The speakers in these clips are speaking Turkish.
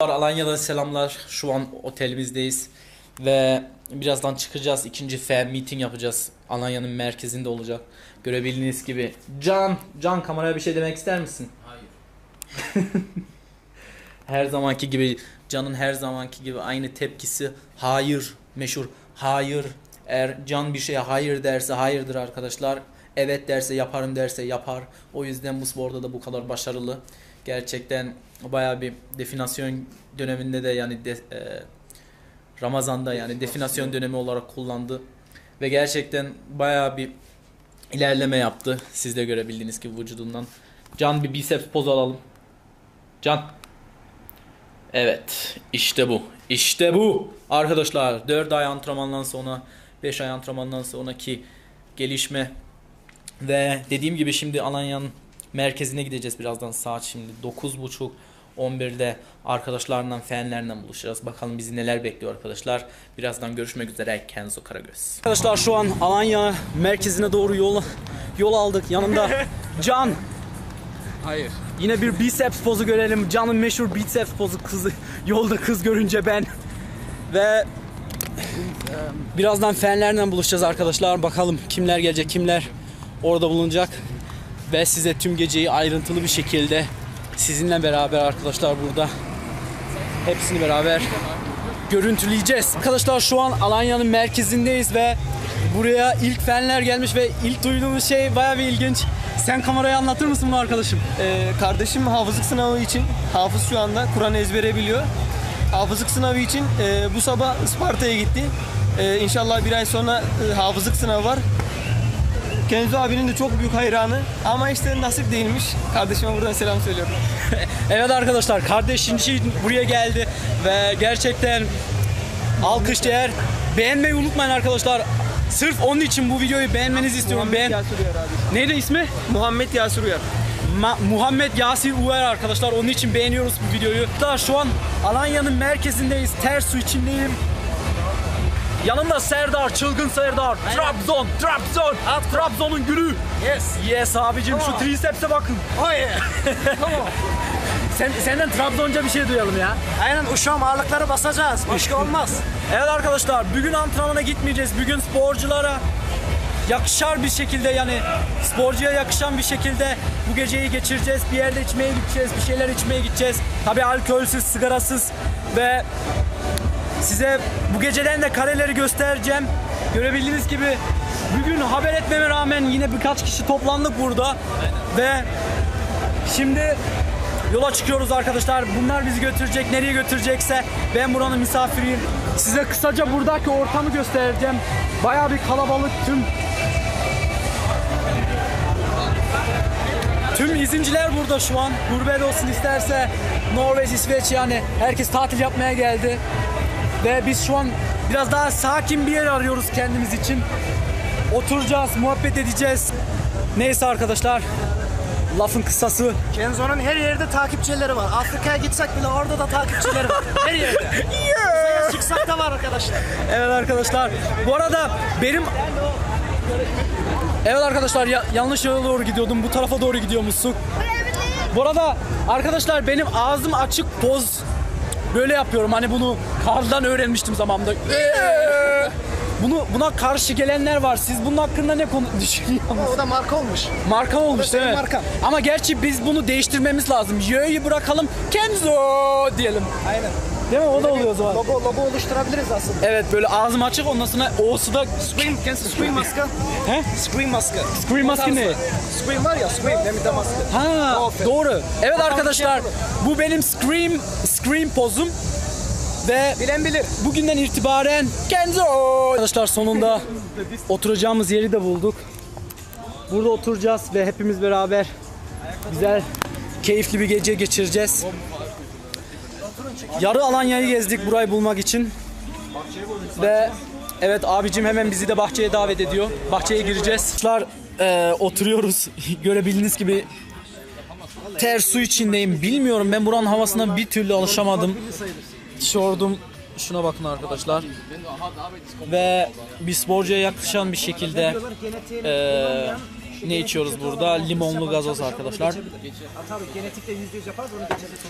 Alanya'dan selamlar. Şu an otelimizdeyiz. Ve birazdan çıkacağız. İkinci fan meeting yapacağız. Alanya'nın merkezinde olacak. Görebildiğiniz gibi. Can, Can kameraya bir şey demek ister misin? Hayır. Her zamanki gibi Can'ın her zamanki gibi aynı tepkisi hayır meşhur hayır eğer Can bir şeye hayır derse hayırdır arkadaşlar evet derse yaparım derse yapar o yüzden bu sporda da bu kadar başarılı gerçekten baya bir definasyon döneminde de yani de, e, Ramazan'da yani definasyon dönemi olarak kullandı. Ve gerçekten baya bir ilerleme yaptı. Siz de görebildiğiniz gibi vücudundan. Can bir biceps pozu alalım. Can. Evet, işte bu. İşte bu. Arkadaşlar 4 ay antrenmandan sonra 5 ay antrenmandan sonraki gelişme ve dediğim gibi şimdi Alanya'nın merkezine gideceğiz birazdan saat şimdi 9.30 11'de arkadaşlarla fanlarla buluşacağız. Bakalım bizi neler bekliyor arkadaşlar. Birazdan görüşmek üzere. Kenzo Karagöz. Arkadaşlar şu an Alanya merkezine doğru yol yol aldık. Yanımda Can. Hayır. Yine bir biceps pozu görelim. Can'ın meşhur biceps pozu kızı yolda kız görünce ben. Ve birazdan fanlerle buluşacağız arkadaşlar. Bakalım kimler gelecek, kimler orada bulunacak. Ve size tüm geceyi ayrıntılı bir şekilde sizinle beraber arkadaşlar burada hepsini beraber görüntüleyeceğiz. Arkadaşlar şu an Alanya'nın merkezindeyiz ve buraya ilk fanler gelmiş ve ilk duyduğumuz şey bayağı bir ilginç. Sen kamerayı anlatır mısın bu arkadaşım? Ee, kardeşim hafızlık sınavı için hafız şu anda Kur'an ezbere biliyor. Hafızlık sınavı için e, bu sabah Isparta'ya gitti. E, inşallah bir ay sonra e, hafızlık sınavı var. Kenzo abinin de çok büyük hayranı ama işte nasip değilmiş. Kardeşime buradan selam söylüyorum. Evet arkadaşlar kardeşin için buraya geldi ve gerçekten alkış değer. Beğenmeyi unutmayın arkadaşlar. Sırf onun için bu videoyu beğenmenizi istiyorum. Beğen. Yasir Uyar abi. Neydi ismi? Muhammed Yasir Uyar. Ma- Muhammed Yasir Uver arkadaşlar. Onun için beğeniyoruz bu videoyu. Daha şu an Alanya'nın merkezindeyiz. Ters su içindeyim. Yanımda Serdar, çılgın Serdar. Trabzon, Trabzon. Trabzon'un gülü. Yes. Yes abicim şu triceps'e bakın. Oh yeah. Sen, senden Trabzonca bir şey duyalım ya. Aynen uşağım ağırlıkları basacağız. Başka olmaz. Evet arkadaşlar bugün antrenmana gitmeyeceğiz. Bugün sporculara yakışar bir şekilde yani sporcuya yakışan bir şekilde bu geceyi geçireceğiz. Bir yerde içmeye gideceğiz, bir şeyler içmeye gideceğiz. Tabii alkolsüz, sigarasız ve size bu geceden de kareleri göstereceğim. Görebildiğiniz gibi bugün haber etmeme rağmen yine birkaç kişi toplandık burada ve şimdi yola çıkıyoruz arkadaşlar. Bunlar bizi götürecek. Nereye götürecekse ben buranın misafiriyim. Size kısaca buradaki ortamı göstereceğim. Bayağı bir kalabalık tüm Tüm izinciler burada şu an. Gurbet olsun isterse Norveç, İsveç yani herkes tatil yapmaya geldi. Ve biz şu an biraz daha sakin bir yer arıyoruz kendimiz için. Oturacağız, muhabbet edeceğiz. Neyse arkadaşlar. Lafın kısası Kenzo'nun her yerde takipçileri var. Afrika'ya gitsek bile orada da takipçileri var. Her yerde. Uzaya çıksak da var arkadaşlar. Evet arkadaşlar. Bu arada benim Evet arkadaşlar ya- yanlış yola doğru gidiyordum. Bu tarafa doğru gidiyormuşsun. Bu arada arkadaşlar benim ağzım açık poz böyle yapıyorum. Hani bunu Karl'dan öğrenmiştim zamanında. Bunu buna karşı gelenler var. Siz bunun hakkında ne konu düşünüyorsunuz? O da marka olmuş. Marka olmuş senin değil mi? markan. Ama gerçi biz bunu değiştirmemiz lazım. Y'yi bırakalım. Kenzo diyelim. Aynen. Değil mi? O da oluyor o zaman. Logo, logo oluşturabiliriz aslında. Evet böyle ağzım açık ondan sonra O'su da Scream, Kenzo Scream maske. He? Scream maske. Scream maske ne? Scream var ya Scream demin de maske. Ha doğru. Evet arkadaşlar şey bu benim scream scream pozum ve Bilen bilir. bugünden itibaren Kenzo. Arkadaşlar sonunda oturacağımız yeri de bulduk. Burada oturacağız ve hepimiz beraber güzel keyifli bir gece geçireceğiz. Yarı Alanya'yı gezdik burayı bulmak için. Ve evet abicim hemen bizi de bahçeye davet ediyor. Bahçeye gireceğiz. Arkadaşlar eee, oturuyoruz. Görebildiğiniz gibi ter su içindeyim. Bilmiyorum ben buranın havasına bir türlü alışamadım. Şordum. Şuna bakın arkadaşlar. Ve bir sporcuya yakışan bir şekilde eee, ne içiyoruz burada? Limonlu gazoz arkadaşlar.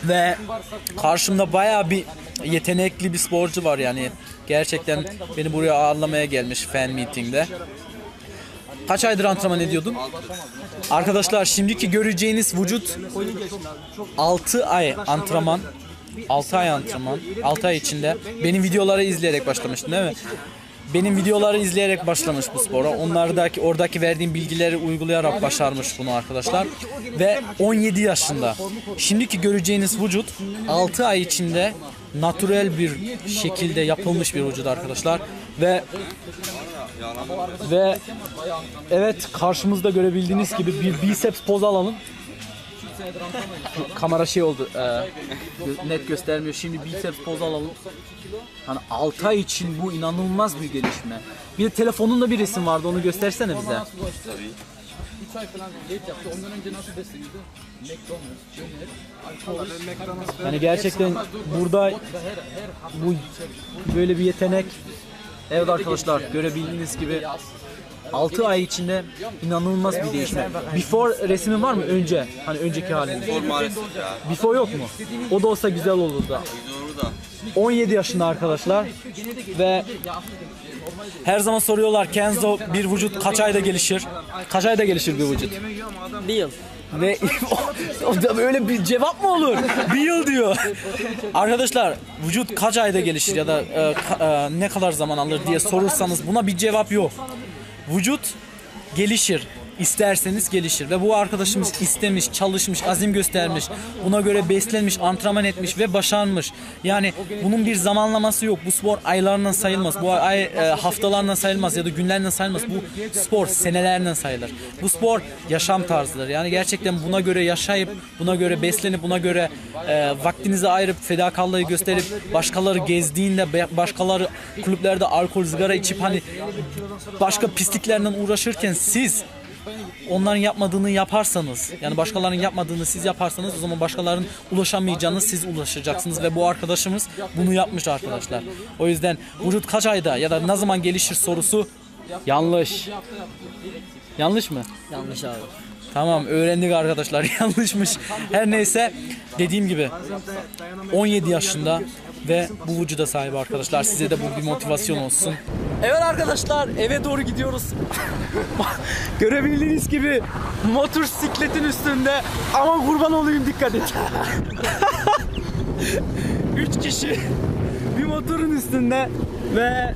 Ve karşımda bayağı bir yetenekli bir sporcu var yani. Gerçekten beni buraya ağırlamaya gelmiş fan meetingde. Kaç aydır antrenman ediyordun? Arkadaşlar şimdiki göreceğiniz vücut 6 ay antrenman. 6 ay antrenman. 6 ay içinde benim videoları izleyerek başlamıştın değil mi? Benim videoları izleyerek başlamış bu spora. Onlardaki oradaki verdiğim bilgileri uygulayarak başarmış bunu arkadaşlar. Ve 17 yaşında. Şimdiki göreceğiniz vücut 6 ay içinde natürel bir şekilde yapılmış bir vücut arkadaşlar. Ve ve evet karşımızda görebildiğiniz gibi bir biceps poz alalım. Kamera şey oldu. e, net göstermiyor. Şimdi biceps poz alalım. Hani 6 ay için bu inanılmaz bir gelişme. Bir de telefonunda bir resim vardı onu göstersene bize. Yani gerçekten burada bu böyle bir yetenek Evet arkadaşlar görebildiğiniz gibi 6 ay içinde inanılmaz bir değişme. Before resmin var mı? Önce. Hani önceki halin. Maalesef ya. Before yok mu? O da olsa güzel. Doğru da. 17 yaşında arkadaşlar ve her zaman soruyorlar Kenzo bir vücut kaç ayda gelişir? Kaç ayda gelişir bir vücut? Bir yıl. Ve o da böyle bir cevap mı olur? Bir yıl diyor. Arkadaşlar vücut kaç ayda gelişir ya da e, ka- e, ne kadar zaman alır diye sorursanız buna bir cevap yok. Vücut gelişir. İsterseniz gelişir ve bu arkadaşımız istemiş, çalışmış, azim göstermiş, buna göre beslenmiş, antrenman etmiş ve başarmış. Yani bunun bir zamanlaması yok. Bu spor aylarından sayılmaz. Bu ay e, haftalarından sayılmaz ya da günlerden sayılmaz. Bu spor senelerden sayılır. Bu spor yaşam tarzıdır. Yani gerçekten buna göre yaşayıp, buna göre beslenip, buna göre e, vaktinizi ayırıp, fedakarlığı gösterip, başkaları gezdiğinde, başkaları kulüplerde alkol, sigara içip hani başka pisliklerden uğraşırken siz onların yapmadığını yaparsanız yani başkalarının yapmadığını siz yaparsanız o zaman başkalarının ulaşamayacağını siz ulaşacaksınız ve bu arkadaşımız bunu yapmış arkadaşlar. O yüzden vücut kaç ayda ya da ne zaman gelişir sorusu yanlış. Yanlış mı? Yanlış abi. Tamam öğrendik arkadaşlar yanlışmış. Her neyse dediğim gibi 17 yaşında ve bu vücuda sahip arkadaşlar. Size de bu bir motivasyon olsun. Evet arkadaşlar eve doğru gidiyoruz. Görebildiğiniz gibi motosikletin üstünde ama kurban olayım dikkat et. Üç kişi bir motorun üstünde ve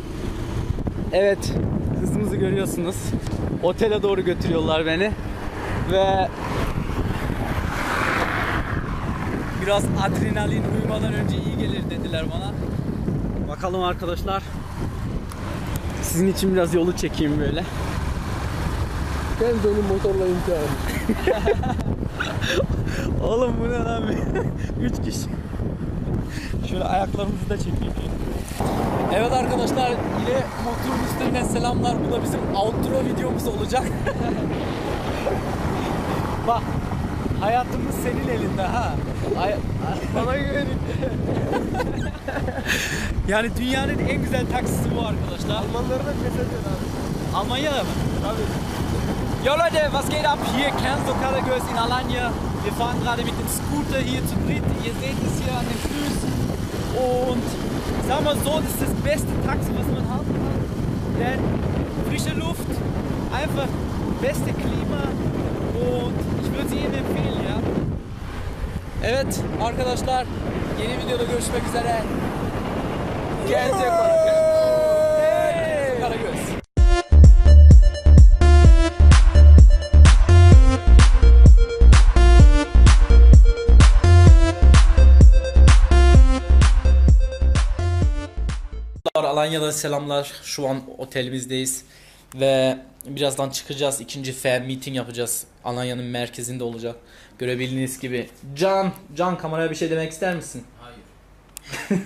evet hızımızı görüyorsunuz. Otele doğru götürüyorlar beni ve biraz adrenalin uyumadan önce iyi gelir dediler bana. Bakalım arkadaşlar. Sizin için biraz yolu çekeyim böyle. Ben benim motorla imtihan. Oğlum bu ne lan? Üç kişi. Şöyle ayaklarımızı da çekeyim. Evet arkadaşlar yine motorun üstünden selamlar. Bu da bizim outro videomuz olacak. Bak hayatımız senin elinde ha. Ay- Bana güvenin. yani dünyanın en güzel taksisi bu arkadaşlar. Almanları da fethediyor abi. Almanya'da mı? Jo Leute, was geht ab? Hier Kenzo Karagöz in Alanya. Wir fahren gerade mit dem Scooter hier zu dritt. Ihr seht es hier an den Füßen. Und sagen wir so, das ist das beste Taxi, was man haben kann. Denn frische Luft, einfach beste Klima und ich würde es jedem empfehlen, ja. Evet arkadaşlar, yeni videoda görüşmek üzere. Kendinize bakın. Karagöz. Alanya'dan selamlar. Şu an otelimizdeyiz ve birazdan çıkacağız. İkinci fan meeting yapacağız. Alanya'nın merkezinde olacak. Görebildiğiniz gibi. Can, Can kameraya bir şey demek ister misin? Hayır.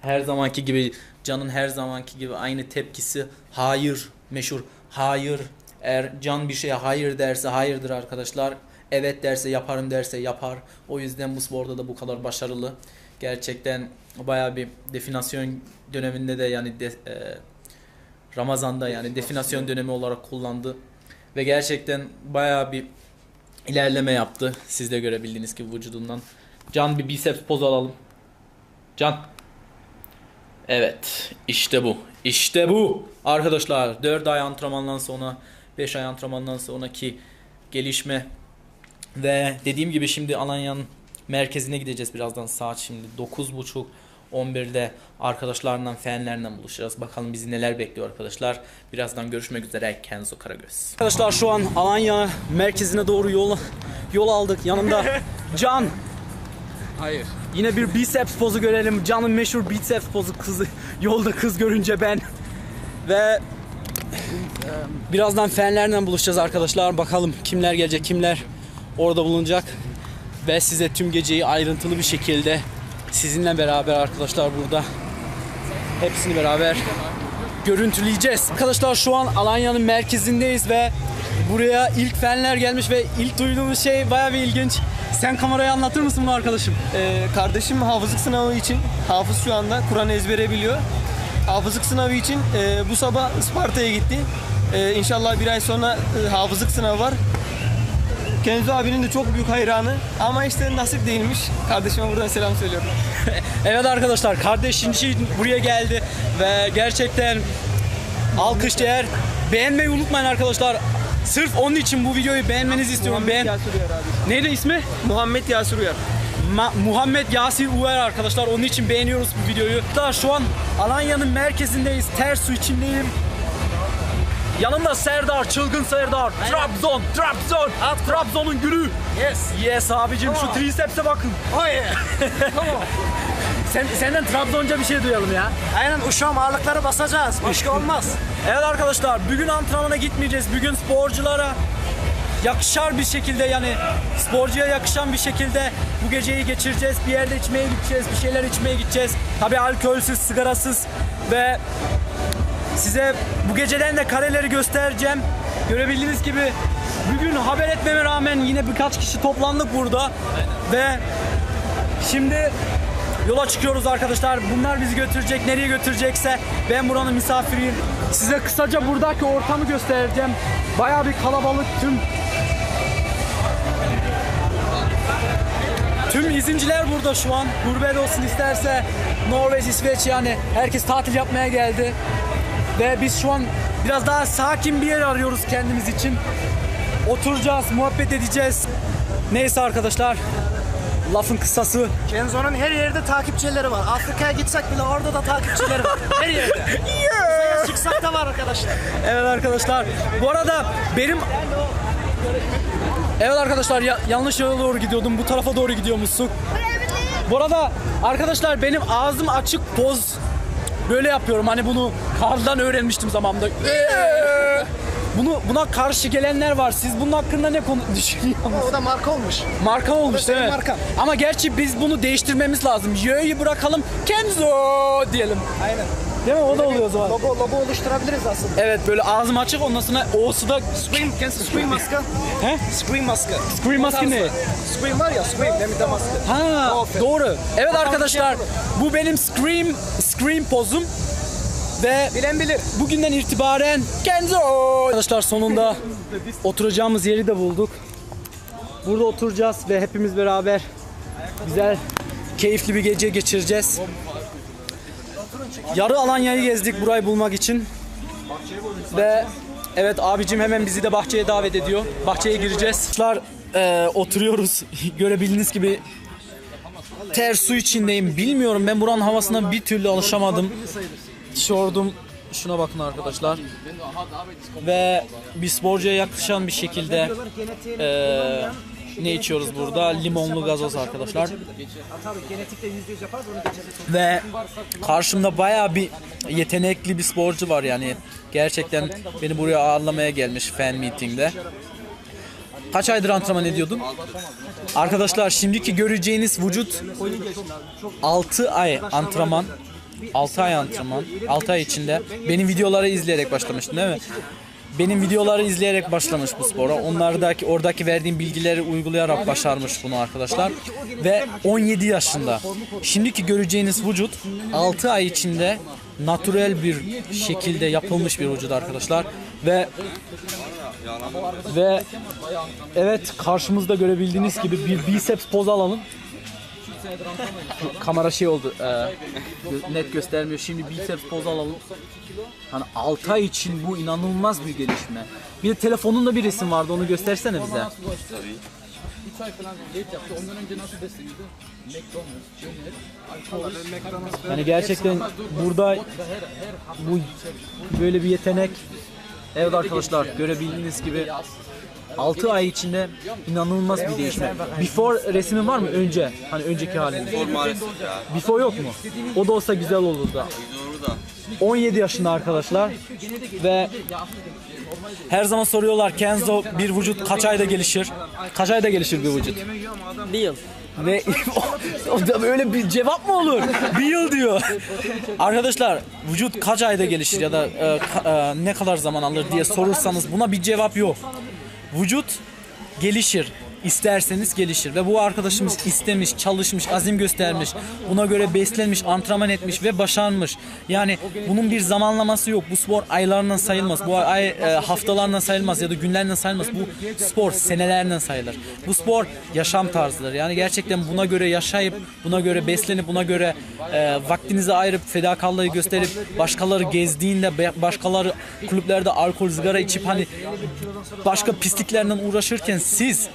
her zamanki gibi Can'ın her zamanki gibi aynı tepkisi hayır meşhur. Hayır. Eğer Can bir şeye hayır derse hayırdır arkadaşlar. Evet derse yaparım derse yapar. O yüzden bu sporda da bu kadar başarılı. Gerçekten bayağı bir definasyon döneminde de yani de, e, Ramazan'da yani definasyon dönemi olarak kullandı. Ve gerçekten bayağı bir ilerleme yaptı. Siz de görebildiğiniz gibi vücudundan. Can bir biceps pozu alalım. Can. Evet. işte bu. İşte bu. Arkadaşlar 4 ay antrenmandan sonra 5 ay antrenmandan sonraki gelişme ve dediğim gibi şimdi Alanya'nın merkezine gideceğiz birazdan saat şimdi 9.30 11'de arkadaşlarla fenlerle buluşacağız. Bakalım bizi neler bekliyor arkadaşlar. Birazdan görüşmek üzere. Kenzo Karagöz. Arkadaşlar şu an Alanya merkezine doğru yol yol aldık. Yanımda Can. Hayır. Yine bir biceps pozu görelim. Can'ın meşhur biceps pozu kızı. Yolda kız görünce ben. Ve birazdan fenlerle buluşacağız arkadaşlar. Bakalım kimler gelecek, kimler orada bulunacak. Ve size tüm geceyi ayrıntılı bir şekilde sizinle beraber arkadaşlar burada hepsini beraber görüntüleyeceğiz. Arkadaşlar şu an Alanya'nın merkezindeyiz ve buraya ilk fenler gelmiş ve ilk duyduğumuz şey bayağı bir ilginç. Sen kameraya anlatır mısın bunu arkadaşım? Ee, kardeşim hafızlık sınavı için hafız şu anda Kur'an ezbere biliyor. Hafızlık sınavı için e, bu sabah Isparta'ya gitti. E, inşallah bir ay sonra e, hafızlık sınavı var. Kenzo abinin de çok büyük hayranı ama işte nasip değilmiş. Kardeşime buradan selam söylüyorum. Evet arkadaşlar kardeşin için buraya geldi ve gerçekten alkış değer. Beğenmeyi unutmayın arkadaşlar. Sırf onun için bu videoyu beğenmenizi istiyorum. Beğen. Yasir Uyar abi. Neydi ismi? Muhammed Yasir Uyar. Ma- Muhammed Yasir Uver arkadaşlar. Onun için beğeniyoruz bu videoyu. Daha şu an Alanya'nın merkezindeyiz. Ters su içindeyim. Yanımda Serdar, çılgın Serdar. Trabzon, Trabzon. Trabzon'un gülü. Yes. Yes abicim şu triceps'e bakın. Oh yeah. Sen, senden Trabzonca bir şey duyalım ya. Aynen uşağım ağırlıkları basacağız. Başka olmaz. Evet arkadaşlar bugün antrenmana gitmeyeceğiz. Bugün sporculara yakışar bir şekilde yani sporcuya yakışan bir şekilde bu geceyi geçireceğiz. Bir yerde içmeye gideceğiz, bir şeyler içmeye gideceğiz. Tabii alkolsüz, sigarasız ve size bu geceden de kareleri göstereceğim. Görebildiğiniz gibi bugün haber etmeme rağmen yine birkaç kişi toplandık burada ve Şimdi yola çıkıyoruz arkadaşlar. Bunlar bizi götürecek. Nereye götürecekse ben buranın misafiriyim. Size kısaca buradaki ortamı göstereceğim. Bayağı bir kalabalık tüm Tüm izinciler burada şu an. Gurbet olsun isterse Norveç, İsveç yani herkes tatil yapmaya geldi. Ve biz şu an biraz daha sakin bir yer arıyoruz kendimiz için. Oturacağız, muhabbet edeceğiz. Neyse arkadaşlar. Lafın kısası Kenzo'nun her yerde takipçileri var. Afrika'ya gitsek bile orada da takipçileri var. Her yerde. Uzaya çıksak da var arkadaşlar. Evet arkadaşlar. Bu arada benim Evet arkadaşlar ya- yanlış yola doğru gidiyordum. Bu tarafa doğru gidiyormuşsun. Bu arada arkadaşlar benim ağzım açık poz böyle yapıyorum. Hani bunu kardan öğrenmiştim zamanında. Bunu buna karşı gelenler var. Siz bunun hakkında ne konu düşünüyorsunuz? O da marka olmuş. Marka olmuş değil mi? markan. Ama gerçi biz bunu değiştirmemiz lazım. Y'yi bırakalım. Kenzo diyelim. Aynen. Değil mi? O da oluyor o zaman. Logo, logo oluşturabiliriz aslında. Evet böyle ağzım açık ondan sonra O'su da Scream, Kenzo Scream maske. He? Scream maske. Scream maske ne? Scream var ya Scream demirde maske. Ha Aferin. doğru. Evet arkadaşlar şey bu benim scream scream pozum ve Bilen bilir. bugünden itibaren Kenzo. Arkadaşlar sonunda oturacağımız yeri de bulduk. Burada oturacağız ve hepimiz beraber güzel keyifli bir gece geçireceğiz. Yarı Alanya'yı gezdik burayı bulmak için. Ve evet abicim hemen bizi de bahçeye davet ediyor. Bahçeye gireceğiz. Arkadaşlar eee, oturuyoruz. Görebildiğiniz gibi ter su içindeyim. Bilmiyorum ben buranın havasına bir türlü alışamadım. Tişörtüm şuna bakın arkadaşlar. Ve bir sporcuya yakışan bir şekilde eee, ne içiyoruz burada? Limonlu gazoz arkadaşlar. Ve karşımda bayağı bir yetenekli bir sporcu var yani. Gerçekten beni buraya ağırlamaya gelmiş fan meeting'de. Kaç aydır antrenman ediyordun? Arkadaşlar şimdiki göreceğiniz vücut 6 ay antrenman. 6 ay antrenman. 6 ay içinde. Benim videoları izleyerek başlamıştın değil mi? benim videoları izleyerek başlamış bu spora. Onlardaki oradaki verdiğim bilgileri uygulayarak başarmış bunu arkadaşlar. Ve 17 yaşında. Şimdiki göreceğiniz vücut 6 ay içinde natürel bir şekilde yapılmış bir vücut arkadaşlar. Ve ve evet karşımızda görebildiğiniz gibi bir biceps poz alalım. Kamera şey oldu. e, net göstermiyor. Şimdi biceps poz alalım. Hani 6 ay için bu inanılmaz bir gelişme. Bir de telefonunda bir resim vardı onu göstersene bize. Yani gerçekten burada bu böyle bir yetenek Evet arkadaşlar görebildiğiniz gibi 6 ay içinde inanılmaz bir değişme. Before resmin var mı? Önce. Hani önceki halin. Maalesef ya. Before yok mu? O da olsa güzel olurdu. Doğru da. 17 yaşında arkadaşlar ve her zaman soruyorlar Kenzo bir vücut kaç ayda gelişir? Kaç ayda gelişir bir vücut? Bir yıl. Ve o da böyle bir cevap mı olur? Bir yıl diyor. Arkadaşlar vücut kaç ayda gelişir ya da e, ka- e, ne kadar zaman alır diye sorursanız buna bir cevap yok. Vücut gelişir. İsterseniz gelişir ve bu arkadaşımız istemiş, çalışmış, azim göstermiş, buna göre beslenmiş, antrenman etmiş ve başarmış. Yani bunun bir zamanlaması yok. Bu spor aylarından sayılmaz. Bu ay e, haftalarından sayılmaz ya da günlerden sayılmaz. Bu spor senelerden sayılır. Bu spor yaşam tarzıdır. Yani gerçekten buna göre yaşayıp, buna göre beslenip, buna göre e, vaktinizi ayırıp, fedakarlığı gösterip, başkaları gezdiğinde, başkaları kulüplerde alkol, sigara içip hani başka pisliklerden uğraşırken siz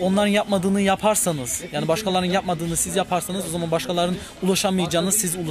onların yapmadığını yaparsanız yani başkalarının yapmadığını siz yaparsanız o zaman başkalarının ulaşamayacağını siz ulaş